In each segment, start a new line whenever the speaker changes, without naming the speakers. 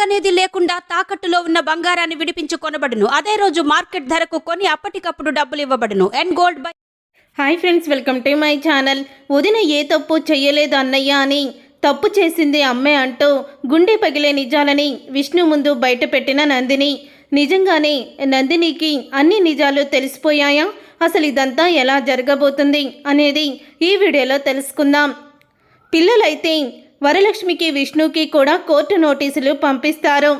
నగనేది లేకుండా తాకట్టులో ఉన్న బంగారాన్ని విడిపించి కొనబడును. అదే రోజు మార్కెట్ ధరకు కొని అప్పటికప్పుడు డబ్బులు ఇవ్వబడును. And gold buy
hi friends welcome to my channel వదిన ఏ తప్పు చేయలేదు అన్నయ్య అని తప్పు చేసింది అమ్మే అంటూ గుండె పగిలే నిజాలని విష్ణు ముందు బయటపెట్టిన నందిని. నిజంగానే నందినికి అన్ని నిజాలు తెలిసిపోయాయా? అసలు ఇదంతా ఎలా జరగబోతుంది అనేది ఈ వీడియోలో తెలుసుకుందాం. పిల్లలైతే వరలక్ష్మికి విష్ణుకి కూడా కోర్టు నోటీసులు పంపిస్తారు.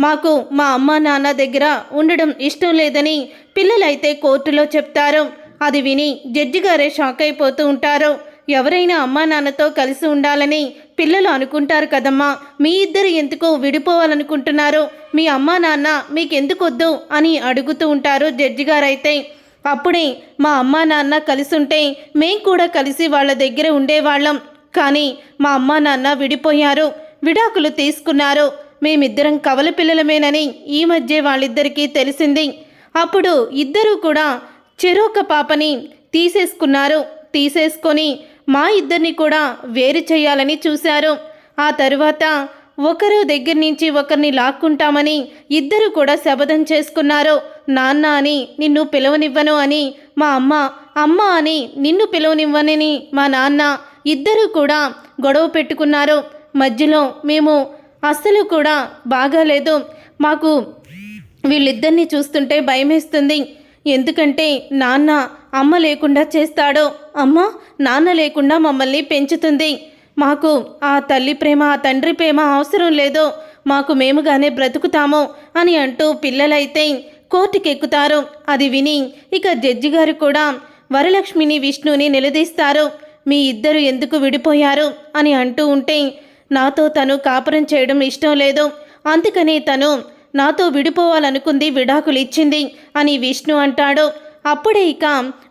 మాకు మా అమ్మ నాన్న దగ్గర ఉండడం ఇష్టం లేదని పిల్లలైతే కోర్టులో చెప్తారు. అది విని జడ్జి గారే షాక్ అయిపోతూ ఉంటారు. ఎవరైనా అమ్మా నాన్నతో కలిసి ఉండాలని పిల్లలు అనుకుంటారు కదమ్మా. మీ ఇద్దరు ఎందుకు విడిపోవాలనుకుంటున్నారు? మీ అమ్మా నాన్న మీకెందుకొద్దు అని అడుగుతూ ఉంటారు జడ్జి గారైతే. అప్పుడే మా అమ్మా నాన్న కలిసి ఉంటే మేం కూడా కలిసి వాళ్ళ దగ్గర ఉండేవాళ్ళం. కానీ మా అమ్మ నాన్న విడిపోయారు. విడాకులు తీసుకున్నారు. మేమిద్దరం కవల పిల్లలమేనని ఈ మధ్య వాళ్ళిద్దరికీ తెలిసింది. అప్పుడు ఇద్దరూ కూడా చెరోక పాపని తీసేసుకున్నారు. తీసేసుకొని మా ఇద్దరిని కూడా వేరు చేయాలని చూశారు. ఆ తరువాత ఒకరు దగ్గర నుంచి ఒకరిని లాక్కుంటామని ఇద్దరు కూడా శపథం చేసుకున్నారు. నాన్న అని నిన్ను పిలవనివ్వను అని మా అమ్మ అమ్మ అని నిన్ను పిలవనివ్వనని మా నాన్న ఇద్దరు కూడా గొడవ పెట్టుకున్నారు. మధ్యలో మేము అస్సలు కూడా బాగాలేదు. మాకు వీళ్ళిద్దరిని చూస్తుంటే భయమేస్తుంది. ఎందుకంటే నాన్న అమ్మ లేకుండా చేస్తాడో. అమ్మ నాన్న లేకుండా మమ్మల్ని పెంచుతుంది. మాకు ఆ తల్లి ప్రేమ ఆ తండ్రి ప్రేమ అవసరం లేదో. మాకు మేముగానే బ్రతుకుతాము అని అంటూ పిల్లలైతే కోర్టుకెక్కుతారు. అది విని ఇక జడ్జి గారు కూడా వరలక్ష్మిని విష్ణుని నిలదీస్తారు. మీ ఇద్దరు ఎందుకు విడిపోయారు? అని అంటూ ఉంటే నాతో తను కాపురం చేయడం ఇష్టం లేదు. అందుకని తను నాతో విడిపోవాలనుకుంది విడాకులు ఇచ్చింది అని విష్ణు అంటాడు. అప్పుడే ఇక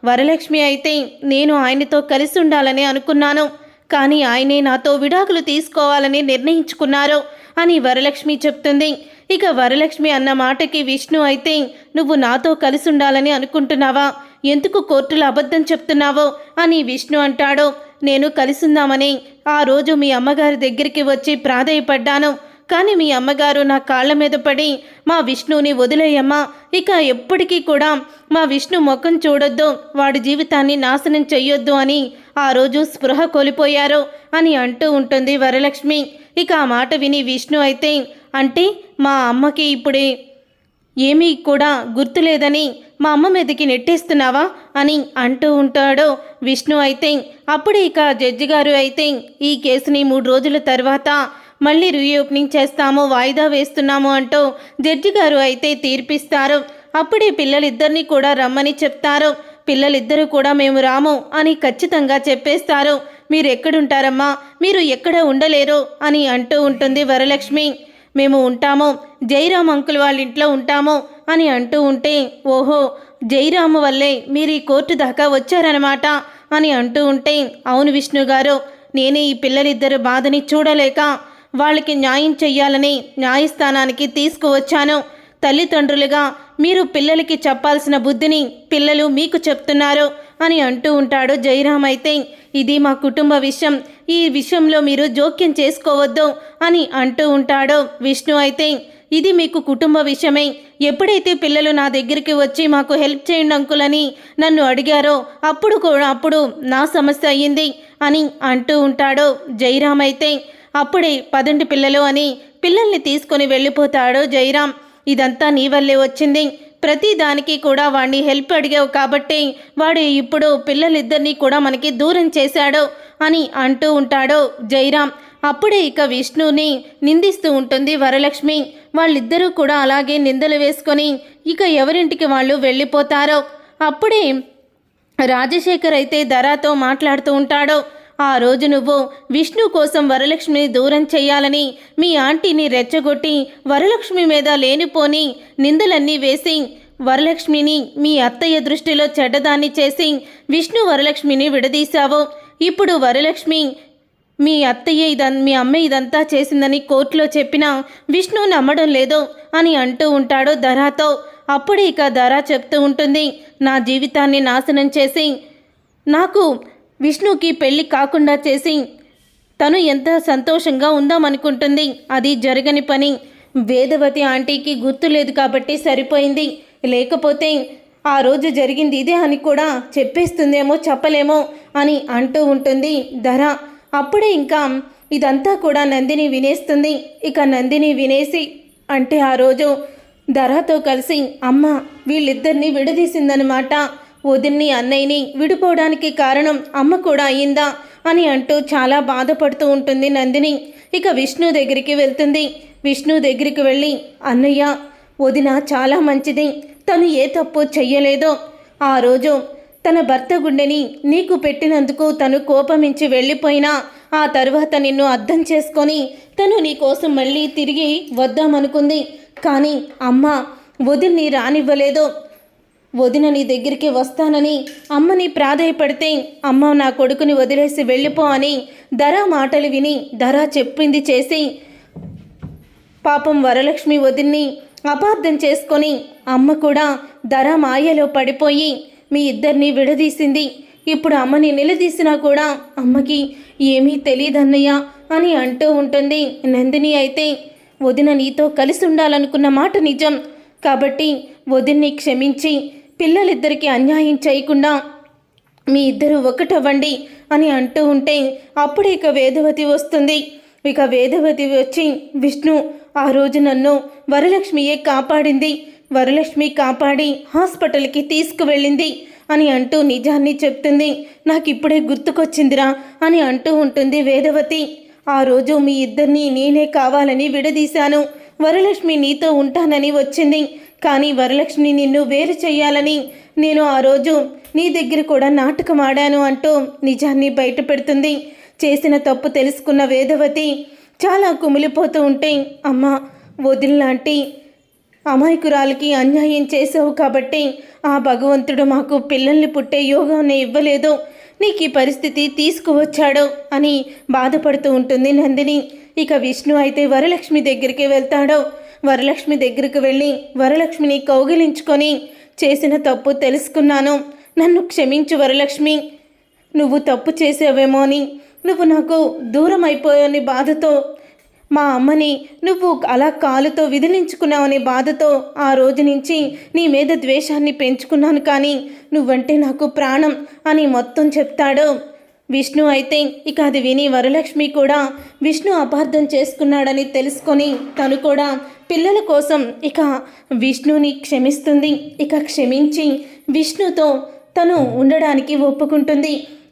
వరలక్ష్మి అయితే నేను ఆయనతో కలిసి ఉండాలని అనుకున్నాను. కానీ ఆయనే నాతో విడాకులు తీసుకోవాలని నిర్ణయించుకున్నారు అని వరలక్ష్మి చెప్తుంది. ఇక వరలక్ష్మి అన్న మాటకి విష్ణు అయితే నువ్వు నాతో కలిసి ఉండాలని అనుకుంటున్నావా? ఎందుకు కోర్టులో అబద్ధం చెప్తున్నావో అని విష్ణు అంటాడు. నేను కలిసిందామని ఆ రోజు మీ అమ్మగారి దగ్గరికి వచ్చి ప్రాధేయపడ్డాను. కానీ మీ అమ్మగారు నా కాళ్ళ మీద పడి మా విష్ణుని వదిలేయమ్మా. ఇక ఎప్పటికీ కూడా మా విష్ణు ముఖం చూడొద్దు వాడి జీవితాన్ని నాశనం చెయ్యొద్దు అని ఆ రోజు స్పృహ కోల్పోయారు అని అంటూ ఉంటుంది వరలక్ష్మి. ఇక ఆ మాట విని విష్ణు అయితే అంటే మా అమ్మకి ఇప్పుడే ఏమీ కూడా గుర్తులేదని మా అమ్మ మీదకి నెట్టేస్తున్నావా అని అంటూ ఉంటాడు విష్ణు అయితే. అప్పుడే ఇక జడ్జి గారు అయితే ఈ కేసుని మూడు రోజుల తర్వాత మళ్ళీ రీఓపెనింగ్ చేస్తాము వాయిదా వేస్తున్నాము అంటూ జడ్జి గారు అయితే తీర్పిస్తారు. అప్పుడే పిల్లలిద్దరినీ కూడా రమ్మని చెప్తారు. పిల్లలిద్దరూ కూడా మేము రాము అని ఖచ్చితంగా చెప్పేస్తారు. మీరు ఎక్కడుంటారమ్మా మీరు ఎక్కడ ఉండలేరు అని అంటూ ఉంటుంది వరలక్ష్మి. మేము ఉంటాము. జైరామ్ అంకుల్ వాళ్ళ ఇంట్లో ఉంటాము అని అంటూ ఉంటే ఓహో జైరాము వల్లే మీరు ఈ కోర్టు దాకా వచ్చారనమాట అని అంటూ ఉంటే అవును విష్ణు గారు నేనే ఈ పిల్లలిద్దరు బాధని చూడలేక వాళ్ళకి న్యాయం చెయ్యాలని న్యాయస్థానానికి తీసుకువచ్చాను. తల్లిదండ్రులుగా మీరు పిల్లలకి చెప్పాల్సిన బుద్ధిని పిల్లలు మీకు చెప్తున్నారు అని అంటూ ఉంటాడు జయరామ్ అయితే ఇది మా కుటుంబ విషయం ఈ విషయంలో మీరు జోక్యం చేసుకోవద్దు అని అంటూ ఉంటాడు విష్ణు అయితే ఇది మీకు కుటుంబ విషయమే. ఎప్పుడైతే పిల్లలు నా దగ్గరికి వచ్చి మాకు హెల్ప్ చేయండి అంకులని నన్ను అడిగారో అప్పుడు కూడా అప్పుడు నా సమస్య అయ్యింది అని అంటూ ఉంటాడు. జయరామ్ అయితే అప్పుడే పదండి పిల్లలు అని పిల్లల్ని తీసుకొని వెళ్ళిపోతాడు జయరామ్ ఇదంతా నీ వల్లే వచ్చింది. ప్రతి దానికి కూడా వాడిని హెల్ప్ అడిగావు కాబట్టి వాడు ఇప్పుడు పిల్లలిద్దరినీ కూడా మనకి దూరం చేశాడు అని అంటూ ఉంటాడు జయరామ్ అప్పుడే ఇక విష్ణుని నిందిస్తూ ఉంటుంది వరలక్ష్మి. వాళ్ళిద్దరూ కూడా అలాగే నిందలు వేసుకొని ఇక ఎవరింటికి వాళ్ళు వెళ్ళిపోతారో? అప్పుడే రాజశేఖర్ అయితే ధరాతో మాట్లాడుతూ ఉంటాడో. ఆ రోజు నువ్వు విష్ణు కోసం వరలక్ష్మిని దూరం చేయాలని మీ ఆంటీని రెచ్చగొట్టి వరలక్ష్మి మీద లేనిపోని నిందలన్నీ వేసి వరలక్ష్మిని మీ అత్తయ్య దృష్టిలో చెడ్డదాన్ని చేసి విష్ణు వరలక్ష్మిని విడదీశావు. ఇప్పుడు వరలక్ష్మి మీ అత్తయ్య ఇదన్ మీ అమ్మ ఇదంతా చేసిందని కోర్టులో చెప్పినా విష్ణు నమ్మడం లేదు అని అంటూ ఉంటాడు ధరాతో. అప్పుడే ఇక ధర చెప్తూ ఉంటుంది నా జీవితాన్ని నాశనం చేసి నాకు విష్ణుకి పెళ్ళి కాకుండా చేసి తను ఎంత సంతోషంగా ఉందామనుకుంటుంది అది జరగని పని. వేదవతి ఆంటీకి గుర్తు లేదు కాబట్టి సరిపోయింది. లేకపోతే ఆ రోజు జరిగింది ఇదే అని కూడా చెప్పేస్తుందేమో చెప్పలేమో అని అంటూ ఉంటుంది ధర. అప్పుడే ఇంకా ఇదంతా కూడా నందిని వినేస్తుంది. ఇక నందిని వినేసి అంటే ఆ రోజు ధరతో కలిసి అమ్మ వీళ్ళిద్దరిని విడదీసిందనమాట వదిన్ని అన్నయ్యని విడిపోవడానికి కారణం అమ్మ కూడా అయిందా అని అంటూ చాలా బాధపడుతూ ఉంటుంది నందిని. ఇక విష్ణు దగ్గరికి వెళ్తుంది. విష్ణు దగ్గరికి వెళ్ళి అన్నయ్య వదిన చాలా మంచిది. తను ఏ తప్పు చెయ్యలేదో. ఆ రోజు తన భర్త గుండెని నీకు పెట్టినందుకు తను కోపమించి వెళ్ళిపోయినా ఆ తరువాత నిన్ను అర్థం చేసుకొని తను నీ కోసం మళ్ళీ తిరిగి వద్దామనుకుంది. కానీ అమ్మ వదిన్ని రానివ్వలేదు. వదిన నీ దగ్గరికి వస్తానని అమ్మని ప్రాధాయపడితే అమ్మ నా కొడుకుని వదిలేసి వెళ్ళిపో అని ధర మాటలు విని ధర చెప్పింది చేసి పాపం వరలక్ష్మి వదిన్ని అపార్థం చేసుకొని అమ్మ కూడా ధర మాయలో పడిపోయి మీ ఇద్దరిని విడదీసింది. ఇప్పుడు అమ్మని నిలదీసినా కూడా అమ్మకి ఏమీ తెలియదన్నయ్య అని అంటూ ఉంటుంది. నందిని అయితే వదిన నీతో కలిసి ఉండాలనుకున్న మాట నిజం. కాబట్టి వదిన్ని క్షమించి పిల్లలిద్దరికీ అన్యాయం చేయకుండా మీ ఇద్దరు ఒకటవ్వండి అని అంటూ ఉంటే అప్పుడు ఇక వేదవతి వస్తుంది. ఇక వేదవతి వచ్చి విష్ణు ఆ రోజు నన్ను వరలక్ష్మియే కాపాడింది. వరలక్ష్మి కాపాడి హాస్పిటల్కి తీసుకువెళ్ళింది అని అంటూ నిజాన్ని చెప్తుంది. నాకు ఇప్పుడే గుర్తుకొచ్చిందిరా అని అంటూ ఉంటుంది వేదవతి. ఆ రోజు మీ ఇద్దరిని నేనే కావాలని విడదీశాను. వరలక్ష్మి నీతో ఉంటానని వచ్చింది. కానీ వరలక్ష్మి నిన్ను వేరు చేయాలని నేను ఆ రోజు నీ దగ్గర కూడా నాటకం ఆడాను అంటూ నిజాన్ని బయట పెడుతుంది చేసిన తప్పు తెలుసుకున్న వేదవతి చాలా కుమిలిపోతూ ఉంటే అమ్మ వదిలిలాంటి అమాయకురాలకి అన్యాయం చేసావు కాబట్టి ఆ భగవంతుడు మాకు పిల్లల్ని పుట్టే యోగాన్ని ఇవ్వలేదు. నీకు ఈ పరిస్థితి తీసుకువచ్చాడు అని బాధపడుతూ ఉంటుంది నందిని. ఇక విష్ణు అయితే వరలక్ష్మి దగ్గరికి వెళ్తాడు. వరలక్ష్మి దగ్గరికి వెళ్ళి వరలక్ష్మిని కౌగిలించుకొని చేసిన తప్పు తెలుసుకున్నాను. నన్ను క్షమించు వరలక్ష్మి. నువ్వు తప్పు చేసావేమో అని. నువ్వు నాకు దూరం అయిపోయాని బాధతో మా అమ్మని నువ్వు అలా కాలుతో విదిలించుకున్నావనే బాధతో ఆ రోజు నుంచి నీ మీద ద్వేషాన్ని పెంచుకున్నాను కానీ నువ్వంటే నాకు ప్రాణం అని మొత్తం చెప్తాడు. విష్ణు అయితే ఇక అది విని వరలక్ష్మి కూడా విష్ణు అపార్థం చేసుకున్నాడని తెలుసుకొని తను కూడా పిల్లల కోసం ఇక విష్ణుని క్షమిస్తుంది. ఇక క్షమించి విష్ణుతో తను ఉండడానికి ఒప్పుకుంటుంది.